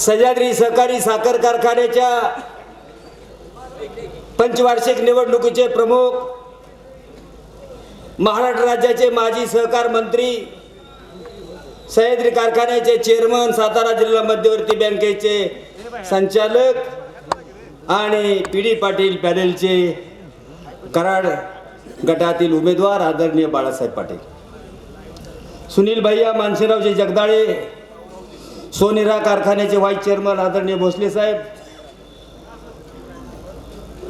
सह्याद्री सहकारी साखर कारखान्याच्या पंचवार्षिक निवडणुकीचे प्रमुख महाराष्ट्र राज्याचे माजी सहकार मंत्री सह्याद्री कारखान्याचे चेअरमन सातारा जिल्हा मध्यवर्ती बँकेचे संचालक आणि पी डी पाटील पॅनेलचे कराड गटातील उमेदवार आदरणीय बाळासाहेब पाटील. सुनील भैया मानसेरावजी जगदाळे सोनेरा कारखान्याचे व्हाईस चेअरमन आदरणीय भोसले साहेब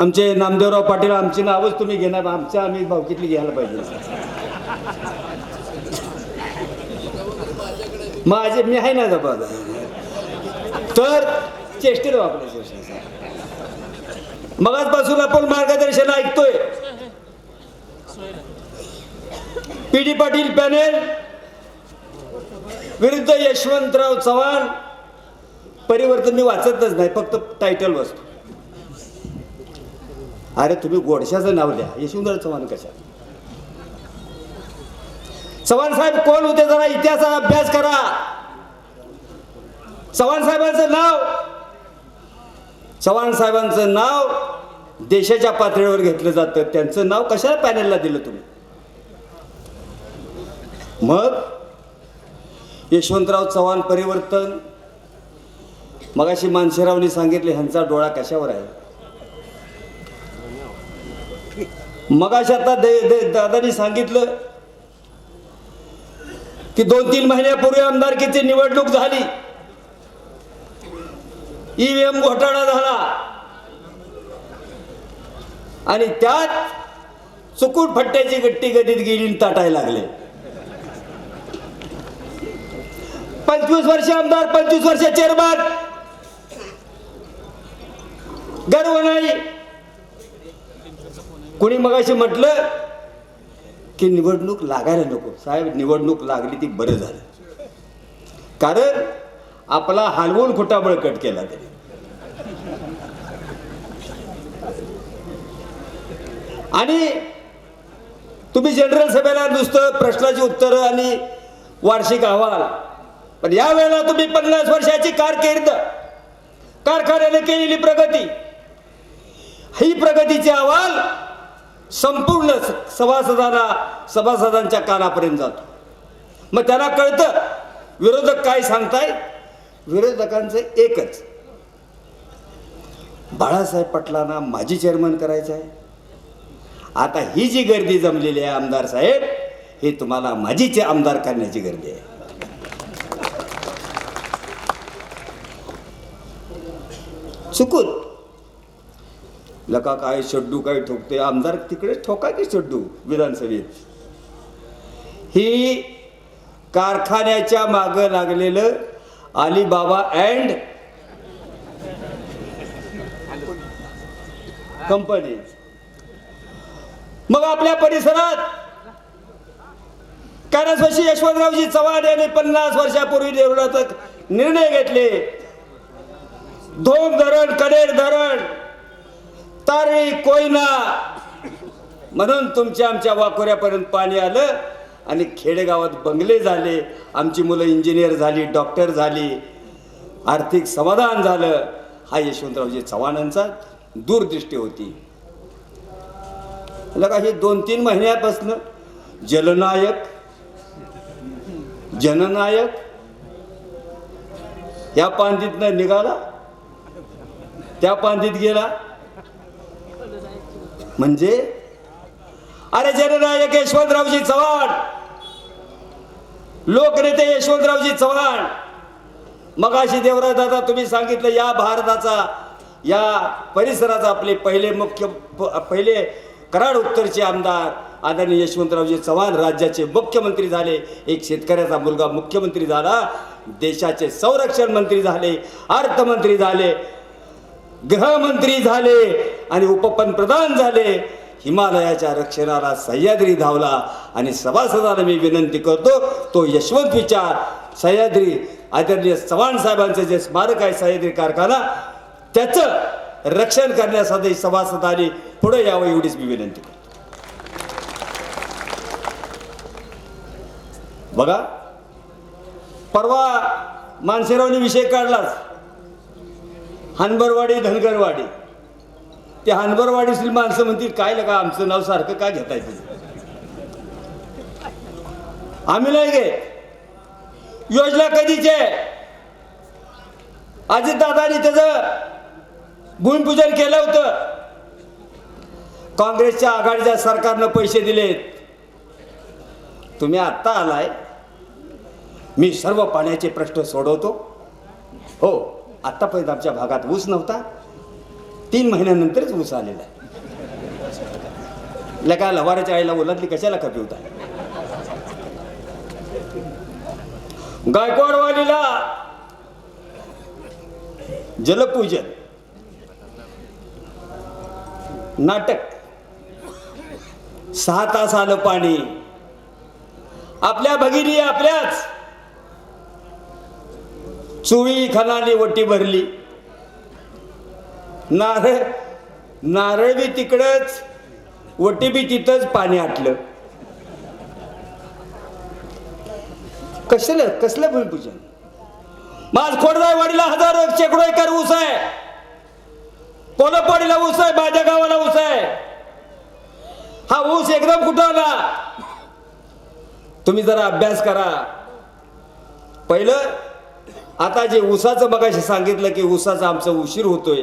आमचे नामदेवराव पाटील आमची नावच तुम्ही घेणार आमच्या आम्ही भावकीतली घ्यायला पाहिजे? माझे मी आहे ना जबा तर चेष्टेला वापरायचं मगाचपासून आपण मार्गदर्शन ऐकतोय. पी डी पाटील पॅनेल विरुद्ध यशवंतराव चव्हाण परिवर्तन मी वाचतच नाही फक्त टायटल वाचतो. अरे तुम्ही गोडशाचं नाव द्या यशवंतराव चव्हाण कशा चव्हाण साहेब कोण होते जरा इतिहासाचा अभ्यास करा. चव्हाण साहेबांचं नाव. चव्हाण साहेबांचं नाव देशाच्या पातळीवर घेतलं जातं. त्यांचं नाव कशाला पॅनलला दिलं तुम्ही? मग यशवंतराव चव्हाण परिवर्तन. मगाशी मानसेरावनी सांगितले ह्यांचा डोळा कशावर आहे? मगाशी आता दे- दादानी सांगितलं की दोन तीन महिन्यापूर्वी आमदारकीची निवडणूक झाली. ईव्हीएम घोटाळा झाला. आणि त्यात चुकून फट्ट्याची गट्टी गदीत गेली ताटाय ताटायला लागले. पंचवीस वर्ष आमदार पंचवीस वर्ष चेअरमन गर्व नाही. कोणी मगाशी म्हटलं की निवडणूक लागायला नको. साहेब निवडणूक लागली ती बरं झालं. कारण आपला हलवून खोटा बळकट केला त्याने. आणि तुम्ही जनरल सभेला नुसतं प्रश्नाची उत्तरं आणि वार्षिक अहवाल पण या वेळेला तुम्ही पन्नास वर्षाची कारकीर्द कारखान्याने केलेली प्रगती. ही प्रगतीचे अहवाल संपूर्ण सभासदांना सभासदांच्या कानापर्यंत जातो. मग त्यांना कळतं विरोधक काय सांगताय? विरोधकांचं एकच. बाळासाहेब पटलांना माजी चेअरमन करायचं आहे. आता ही जी गर्दी जमलेली आहे आमदार साहेब हे तुम्हाला माजीचे आमदार करण्याची गर्दी आहे. चुकून. लका काय शड्डू काय ठोकते? आमदार तिकडे ठोका की शड्डू विधानसभेत? ही कारखान्याच्या माग लागलेलं अलिबाबा अँड कंपनी. मग आपल्या परिसरात कैलासवासी यशवंतरावजी चव्हाण यांनी पन्नास वर्षापूर्वी निर्णयात निर्णय घेतले. धोम धरण कडेर धरण. तारळी कोयना. म्हणून तुमच्या आमच्या वाकोऱ्यापर्यंत पाणी आलं आणि खेडेगावात बंगले झाले. आमची मुलं इंजिनियर झाली डॉक्टर झाली. आर्थिक समाधान झालं. हा यशवंतरावजी चव्हाणांचा दूरदृष्टी होती. का हे दोन तीन महिन्यापासनं जलनायक जननायक या पांडितनं निघाला. त्या पांदीत गेला. म्हणजे अरे जननायक यशवंतरावजी चव्हाण. लोकनेते यशवंतरावजी चव्हाण. मगाशी देवराज दादा तुम्ही सांगितलं या भारताचा या परिसराचा आपले पहिले मुख्य प- पहिले कराड उत्तरचे आमदार आदरणीय यशवंतरावजी चव्हाण राज्याचे मुख्यमंत्री झाले. एक शेतकऱ्याचा मुलगा मुख्यमंत्री झाला. देशाचे संरक्षण मंत्री झाले. अर्थमंत्री झाले. गृहमंत्री झाले आणि उपपंतप्रधान झाले हिमालयाच्या रक्षणाला सह्याद्री धावला आणि सभासदाला मी विनंती करतो तो यशवंत विचार सह्याद्री आदरणीय चव्हाण साहेबांचं जे स्मारक आहे सह्याद्री कारखाना त्याचं रक्षण करण्यासाठी सभासदांनी पुढे यावं एवढीच मी विनंती करतो. बघा परवा मानसेरावने विषय काढलाच. हनबरवाडी धनगरवाडी. ते हनबरवाडीतील माणसं म्हणतील काय लगा आमचं नाव सारखं का घेताय आम्ही नाही गे योजना कधीचे अजित दादानी त्याचं भूमिपूजन केलं होतं. काँग्रेसच्या आघाडीच्या सरकारनं पैसे दिलेत. तुम्ही आत्ता आलाय. मी सर्व पाण्याचे प्रश्न सोडवतो. हो. आत्तापर्यंत आमच्या भागात ऊस नव्हता. तीन महिन्यानंतरच ऊस आलेला आहे. लगा लवाराच्या आईला ओलातली कशाला होता? गायकवाडवाडीला जलपूजन. नाटक. सहा तास आलं पाणी. आपल्या भगिनी आपल्याच. चुवी खनाली वटी भरली. नारळ नारळ बी तिकडच वटी बी तिथंच पाणी आटलं. कसलं कसलं भूमिपूजन? माझ खोडदायवाडीला हजारो शेकडो एकर ऊस आहे. कोलपवाडीला ऊस आहे माझ्या गावाला ऊस आहे. हा ऊस एकदम कुठं आला? तुम्ही जरा अभ्यास करा. पहिलं आता जे ऊसाचं मगाशी सांगितलं की ऊसाचा आमचा उशीर होतोय.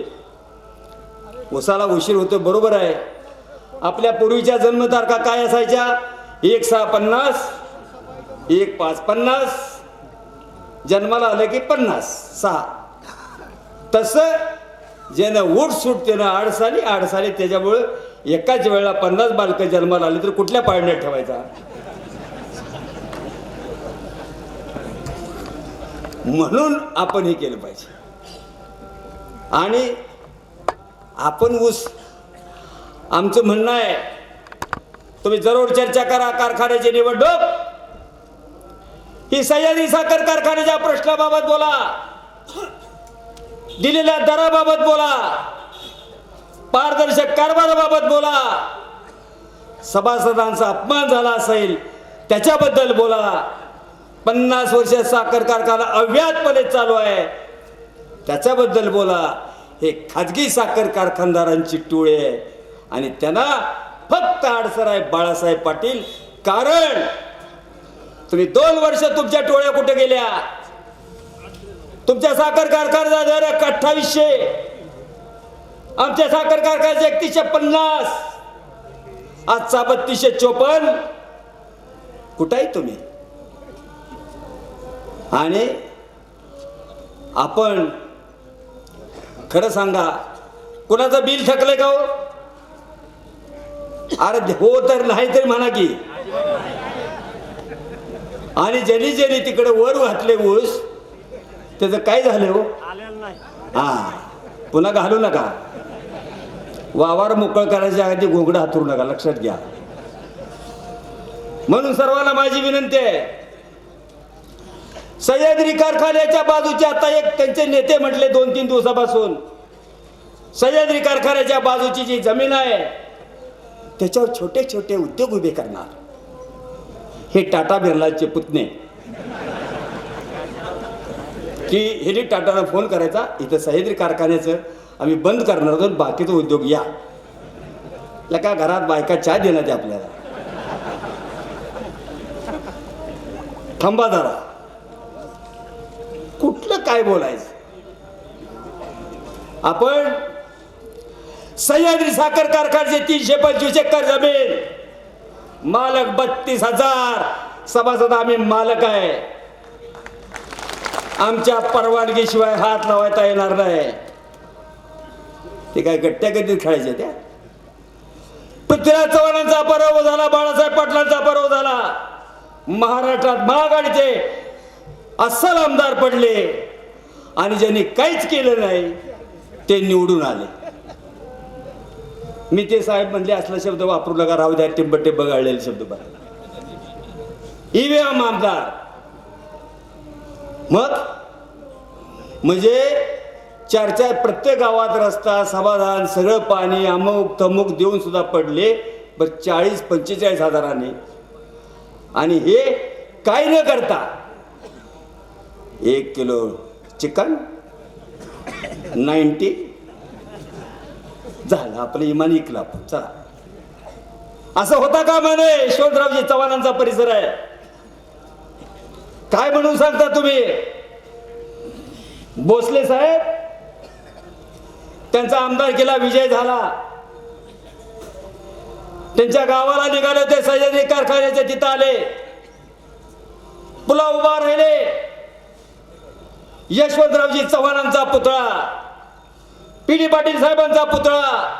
ऊसाला उशीर होतोय बरोबर आहे. आपल्या पूर्वीच्या जन्मतारखा काय असायच्या? एक सहा पन्नास एक पाच पन्नास जन्माला आलं की पन्नास सहा. तसं ज्यानं उठ सूट त्यानं आडसाली आडसाली त्याच्यामुळं एकाच वेळेला पन्नास बालकं जन्माला आली तर कुठल्या पाळण्यात ठेवायचा? म्हणून आपण हे केलं पाहिजे. आणि आपण ऊस आमचं म्हणणं आहे तुम्ही जरूर चर्चा करा कारखान्याची निवडणूक. ही सह्याद्री साखर कारखान्याच्या प्रश्नाबाबत बोला. दिलेल्या दराबाबत बोला. पारदर्शक कारभाराबाबत बोला. सभासदांचा अपमान झाला असेल त्याच्याबद्दल बोला. पन्नास वर्ष साखर कारखाना अव्याजपणे चालू आहे. त्याच्याबद्दल बोला. हे खाजगी साखर कारखानदारांची टोळी आहे. आणि त्यांना फक्त अडसर आहे बाळासाहेब पाटील. कारण तुम्ही दोन वर्ष तुमच्या टोळ्या कुठे गेल्या? तुमच्या साखर कारखाना दर अठ्ठावीसशे. आमच्या साखर कारखान्याचे एकतीसशे पन्नास. आजचा बत्तीसशे चोपन्न. कुठं आहे तुम्ही? आणि आपण खरं सांगा कुणाचं बिल थकलंय का हो? अरे हो तर नाही तरी म्हणा की. आणि ज्यांनी ज्यांनी तिकडे वर घातले ऊस त्याचं काय झालं हो? हा पुन्हा घालू नका. वावर मोकळ करायच्या आधी घोंगडं हातरू नका लक्षात घ्या. म्हणून सर्वांना माझी विनंती आहे सह्याद्री कारखान्याच्या बाजूचे आता एक त्यांचे नेते म्हटले दोन तीन दिवसापासून. सह्याद्री कारखान्याच्या बाजूची जी जमीन आहे त्याच्यावर छोटे छोटे उद्योग उभे करणार. हे टाटा बिर्लाचे पुतणे. की हेरी टाटाला फोन करायचा इथं सह्याद्री कारखान्याचं आम्ही बंद करणार आहोत बाकीचा उद्योग या. या का घरात बायका चहा देणार ते आपल्याला. थांबा जरा. कुठलं काय बोलायचं? आपण सह्याद्री साखर कारखान्याचे तीनशे पंचवीस एकर जमीन. मालक बत्तीस हजार. सभासद आम्ही मालक आहे. आमच्या परवानगीशिवाय हात लावायता येणार नाही. ते काय गट्ट्या कधीच खेळायचे त्या? पृथ्वीराज चव्हाणांचा पराभव झाला बाळासाहेब पाटलांचा पराभव झाला. महाराष्ट्रात महाआघाडीचे अस्सल आमदार पडले आणि ज्यांनी काहीच केलं नाही ते निवडून आले. मी ते साहेब म्हणले असला शब्द वापरू नका राहू द्या टिंबटे बघाळलेले शब्द बघा. ईव्हीएम आमदार. मग? म्हणजे चर्चा प्रत्येक गावात रस्ता समाधान सगळं पाणी अमुक तमुक देऊन सुद्धा पडले बर चाळीस पंचेचाळीस हजाराने. आणि हे काय न करता एक किलो चिकन नाईन्टी झालं आपलं इमान इकला आपण चला. असं होता का म्हणे? यशवंतरावजी चव्हाणांचा परिसर आहे. काय म्हणून सांगता तुम्ही? भोसले साहेब त्यांचा आमदार केला विजय झाला. त्यांच्या गावाला निघाले होते सह्याद्री कारखान्याच्या तिथं आले. पुला उभा राहिले. यशवंतरावजी चव्हाणांचा पुतळा पी डी पाटील साहेबांचा पुतळा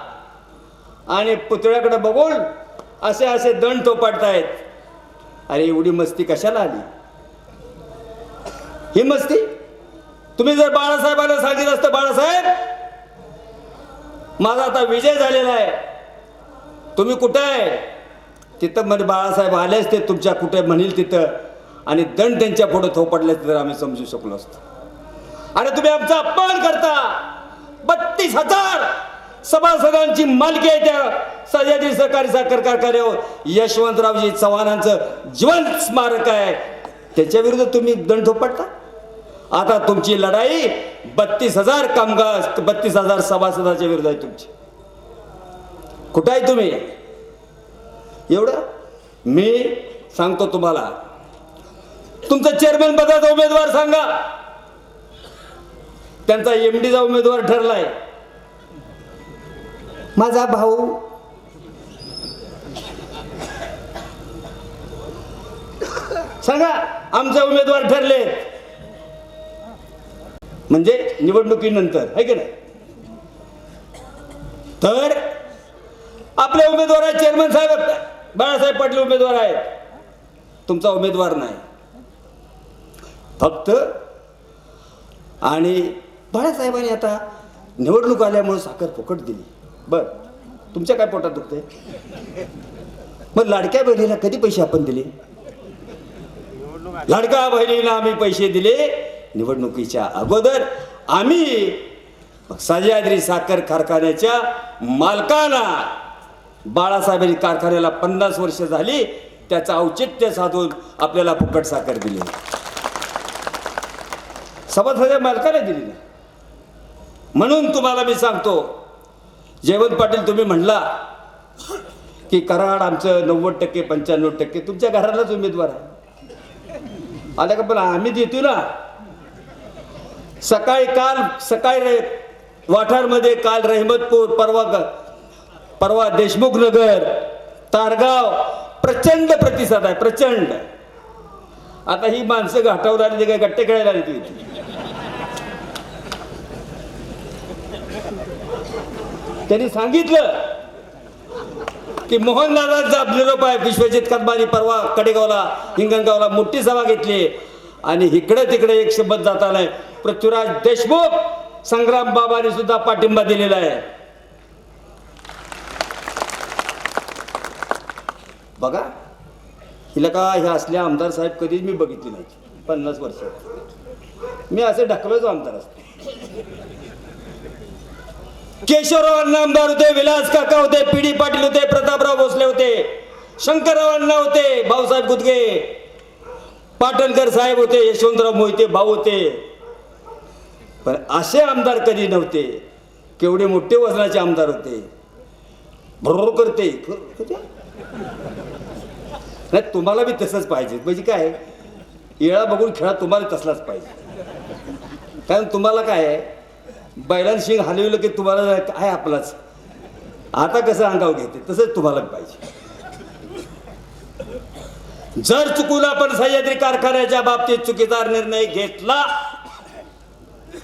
आणि पुतळ्याकडे बघून असे असे दंड थोपाडतायत अरे एवढी मस्ती कशाला आली? ही मस्ती? तुम्ही जर बाळासाहेबांना सांगितलं असतं बाळासाहेब माझा आता विजय झालेला आहे. तुम्ही कुठे आहे? तिथं म्हणजे बाळासाहेब आलेच ते तुमच्या कुठे म्हणील तिथं. आणि दंड त्यांच्या पुढे थोपडले तर आम्ही समजू शकलो असतो. अरे तुम्ही आमचा अपमान करता. बत्तीस हजार सभासदांची मालकी आहे त्या सह्याद्री सहकारी साखर कारखान्यावर. यशवंतरावजी चव्हाणांचं जिवंत स्मारक आहे. त्याच्या विरुद्ध तुम्ही दंड थोपटता आता तुमची लढाई बत्तीस हजार कामगार बत्तीस हजार सभासदाच्या विरुद्ध आहे तुमची. कुठं आहे तुम्ही? एवढं? मी सांगतो तुम्हाला. तुमचा चेअरमॅन पदाचा उमेदवार सांगा. त्यांचा एमडीचा उमेदवार ठरलाय. माझा भाऊ. सांगा आमचे उमेदवार ठरले. म्हणजे निवडणुकीनंतर आहे की नाही? तर आपले उमेदवार आहेत चेअरमन साहेब. बाळासाहेब पाटील उमेदवार आहेत. तुमचा उमेदवार नाही. फक्त आणि बाळासाहेबांनी आता निवडणूक आल्यामुळे साखर फुकट दिली. बर तुमच्या काय पोटात दुखते मग लाडक्या बहिणीला कधी पैसे आपण दिले? लाडका बहिणीला आम्ही पैसे दिले निवडणुकीच्या अगोदर. आम्ही सह्याद्री साखर कारखान्याच्या मालकांना बाळासाहेबांनी कारखान्याला पन्नास वर्ष झाली त्याचं औचित्य साधून आपल्याला फुकट साखर दिली. सभासद मालकाने दिली नाही. म्हणून तुम्हाला मी सांगतो जयवंत पाटील तुम्ही म्हणला की कराड आमचं नव्वद टक्के पंच्याण्णव टक्के तुमच्या घरालाच उमेदवार आहे. आल्या का? पण आम्ही देतो ना. सकाळी काल सकाळी रे वाठारमध्ये काल रहमतपूर परवा परवा देशमुख नगर तारगाव प्रचंड प्रतिसाद आहे प्रचंड. आता ही माणसं घाटावर आली काय गट्टे खेळायला आली ती. त्यांनी सांगितलं की मोहनलालांचा निरोप आहे. विश्वजित कदमानी परवा कडेगावला हिंगणगावला मोठी सभा घेतली. आणि इकडे तिकडे एक शब्द जाता आलाय पृथ्वीराज देशमुख संग्राम बाबाने सुद्धा पाठिंबा दिलेला आहे. बघा हिला का ह्या असल्या आमदार साहेब कधीच मी बघितली नाही. पन्नास वर्ष. मी असे ढकलायचो आमदार असतो. केशवराव अण्णा आमदार होते विलास काका होते पी डी पाटील होते प्रतापराव भोसले होते शंकरराव अण्णा होते भाऊसाहेब गुदगे पाटणकर साहेब होते यशवंतराव मोहिते भाऊ होते. पण असे आमदार कधी नव्हते केवढे मोठे वजनाचे आमदार होते. बरोबर करते. नाही तुम्हाला बी तसंच पाहिजे. म्हणजे काय? येळा बघून खेळा तुम्हाला तसलाच पाहिजे. कारण तुम्हाला काय आहे? बैलांना शेंग हलवलं की तुम्हाला काय आपलाच. आता कसं अंगाव घेते तसंच तुम्हाला पाहिजे. जर चुकून आपण सह्याद्री कारखान्याच्या बाबतीत चुकीचा निर्णय घेतला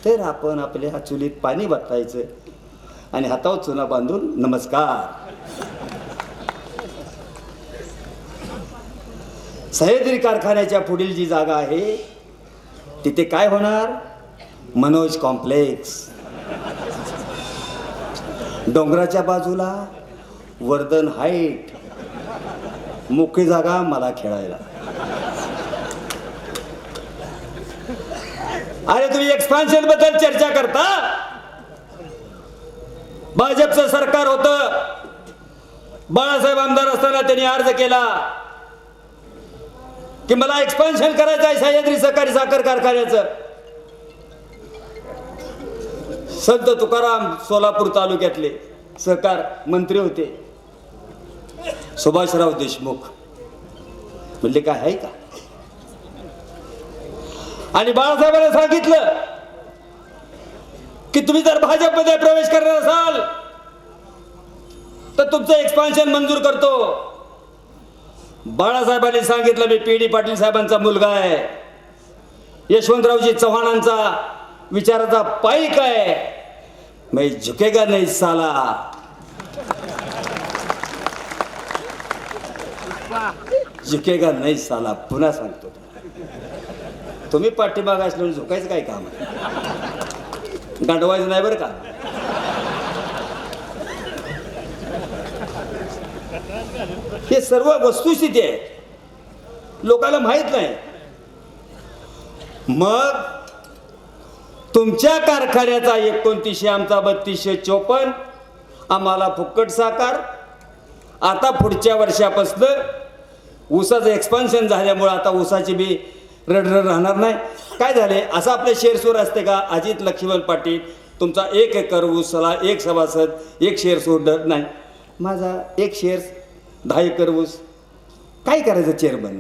तर आपण आपल्या चुलीत पाणी बदलायचं आणि हातावर चुना बांधून नमस्कार. सह्याद्री कारखान्याच्या पुढील जी जागा आहे तिथे काय होणार? मनोज कॉम्प्लेक्स. डोंगराच्या बाजूला वर्धन हाईट मोकळी जागा मला खेळायला. अरे तुम्ही एक्सपान्शनबद्दल चर्चा करता? भाजपचं सरकार होतं. बाळासाहेब आमदार असताना त्यांनी अर्ज केला की मला एक्सपान्शन करायचं आहे सह्याद्री सहकारी साखर कारखान्याचं. संत तुकाराम सोलापूर तालुक्यातले सहकार मंत्री होते. सुभाषराव देशमुख. म्हणले काय आहे का? आणि बाळासाहेबांना सांगितलं की तुम्ही जर भाजपमध्ये प्रवेश करणार असाल तर तुमचं एक्सपान्शन मंजूर करतो. बाळासाहेबांनी सांगितलं मी पी डी पाटील साहेबांचा मुलगा आहे. यशवंतरावजी चव्हाणांचा विचाराचा पायी काय मैं झुकेगा नाही साला. झुकेगा नाही साला पुन्हा सांगतो. तुम्ही पाठीमाग असल्यावर झुकायचं काय काम आहे? गांडवायचं नाही बरं का? हे सर्व वस्तुस्थिती आहे. लोकांना माहीत नाही. मग तुमच्या कारखान्याचा एकोणतीसशे आमचा बत्तीसशे चोपन्न आम्हाला फुक्कट साकार. आता पुढच्या वर्षापासनं ऊसाचं एक्सपान्शन झाल्यामुळं आता ऊसाची बी रडरड राहणार नाही. काय झाले? असं आपले शेरसूर असते का? अजित लक्ष्मण पाटील तुमचा एक एकर ऊसला एक सभासद एक शेअर डर नाही. माझा एक शेअर दहा एकर ऊस. काय करायचं चेअरमन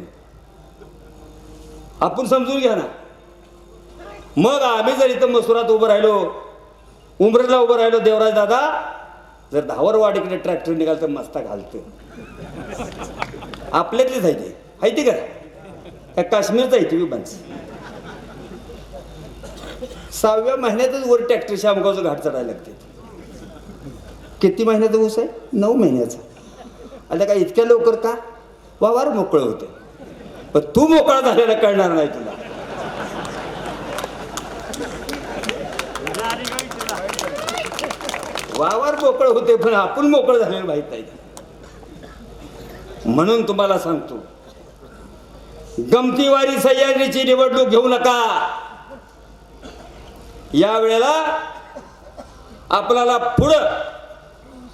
आपण समजून घ्या ना. मग आम्ही जर इथं मसुरात उभं राहिलो उमरेला उभं राहिलो देवराज दादा जर दहावर वाडीकडे ट्रॅक्टर निघाल तर मस्ता घालतो. आपल्यातलीच आहे ते. आहे का? काय आहे ती माणसं. सहाव्या महिन्यातच वर ट्रॅक्टर शामगावचं घाट चढायला लागते. किती महिन्याचा ऊस आहे? नऊ महिन्याचा. आता काय इतक्या लवकर का? वावर मोकळं होतं. पण तू मोकळा झालेला कळणार नाही तुला. वावर मोकळ होते पण आपण मोकळ झालेलं माहीत नाही. म्हणून तुम्हाला सांगतो गमतीवारी सह्याद्रीची निवडणूक घेऊ नका. या वेळेला आपल्याला पुढं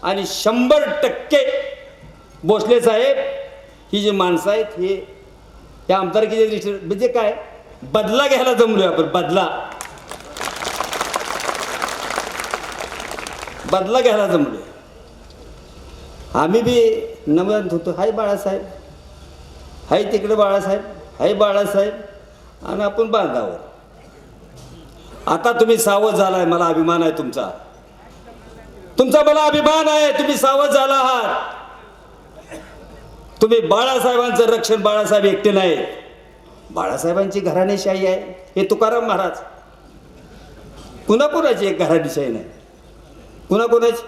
आणि शंभर टक्के भोसले साहेब ही जी माणसं आहेत हे या आमदारकीच्या दृष्टीने म्हणजे काय? बदला घ्यायला जमलोय आपण बदला. बदला घ्यायला जमलो आम्ही बी नमन होतो हाय बाळासाहेब. हाय तिकडे बाळासाहेब. हाय बाळासाहेब. आणि आपण बांधावर. आता तुम्ही सावध झालाय मला अभिमान आहे तुमचा. तुमचा मला अभिमान आहे. तुम्ही सावध झाला आहात. तुम्ही बाळासाहेबांचं रक्षण बाळासाहेब एकटे नाही बाळासाहेबांची घराणेशाही आहे. हे तुकाराम महाराज. पुन्हा कुणाची एक घराणेशाही नाही. कुणा कुणाची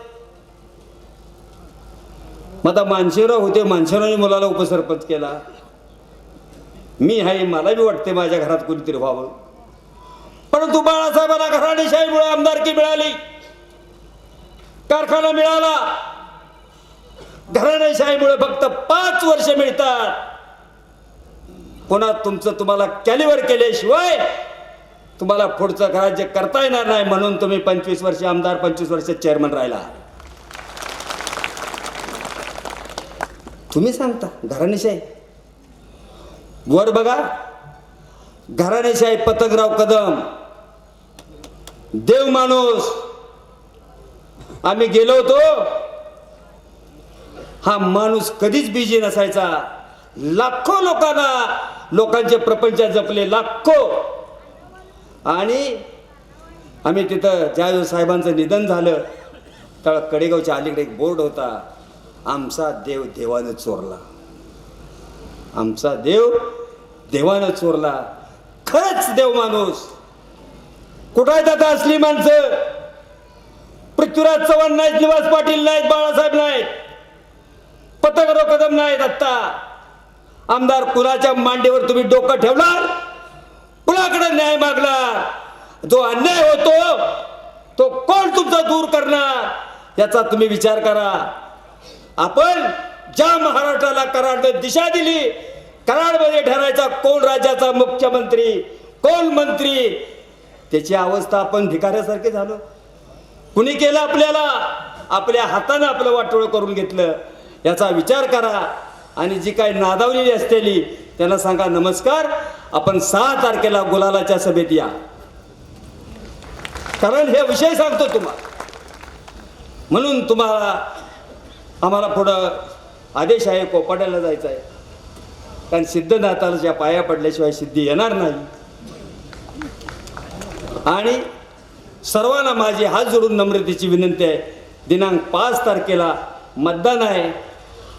मग आता मानशेराव होते मानशेरावने मुलाला उपसरपंच केला. मी आहे मला बी वाटते माझ्या घरात कोणीतरी व्हावं. परंतु बाळासाहेबांना घराणेशाहीमुळे आमदारकी मिळाली. कारखाना मिळाला. घराणेशाहीमुळे फक्त पाच वर्ष मिळतात. पुन्हा तुमचं तुम्हाला कॅलिवर केल्याशिवाय तुम्हाला पुढचं राज्य करता येणार नाही म्हणून तुम्ही पंचवीस वर्ष आमदार पंचवीस वर्ष चेअरमन राहिला. तुम्ही सांगता घराणेशाही. वर बघा घराणेशाही पतंगराव कदम. देव माणूस. आम्ही गेलो होतो. हा माणूस कधीच बिझी नसायचा. लाखो लोकांना लोकांचे प्रपंच जपले लाखो. आणि आम्ही तिथं ज्या साहेबांचं निधन झालं. त्या कडेगावच्या अलीकडे एक बोर्ड होता. आमचा देव देवानं चोरला. आमचा देव देवानं चोरला. खरंच देव माणूस. कुठं आहेत आता असली माणसं? पृथ्वीराज चव्हाण नाहीत निवास पाटील नाहीत बाळासाहेब नाहीत. पतंगराव कदम नाहीत आत्ता. आमदार कुणाच्या मांडीवर तुम्ही डोकं ठेवणार? कुणाकडे न्याय मागणार जो अन्याय होतो तो कोण तुमचा दूर करणार? याचा तुम्ही विचार करा. आपण ज्या महाराष्ट्राला कराडने दिशा दिली कराडमध्ये ठरायचा कोण राज्याचा मुख्यमंत्री कोण मंत्री? त्याची अवस्था आपण भिकाऱ्यासारखे झालो. कुणी केलं आपल्याला? आपल्या हातानं आपलं वाटोळं करून घेतलं. याचा विचार करा. आणि जी काही नादावलेली असलेली त्यांना सांगा नमस्कार आपण सहा तारखेला गुलालाच्या सभेत या. कारण हे विषय सांगतो तुम्हाला म्हणून तुम्हाला आम्हाला पुढं आदेश आहे कोपाट्याला जायचं आहे. कारण सिद्धनाथाच्या पाया पडल्याशिवाय सिद्धी येणार नाही. आणि सर्वांना माझी हात जोडून नम्रतेची विनंती आहे. दिनांक पाच तारखेला मतदान आहे.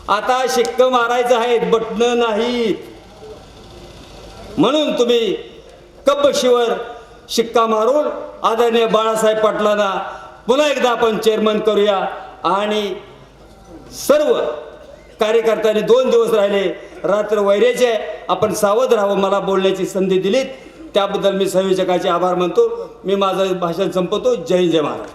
आता शिक्क मारायचं आहे बटणं नाहीत. म्हणून तुम्ही कब्बशीवर शिक्का मारून आदरणीय बाळासाहेब पाटलांना पुन्हा एकदा आपण चेअरमन करूया. आणि सर्व कार्यकर्त्यांनी दोन दिवस राहिले रात्र वैरेचे आपण सावध राहावं मला बोलण्याची संधी दिलीत. त्याबद्दल मी संयोजकाचे आभार मानतो. मी माझं भाषण संपवतो. जय जय महाराज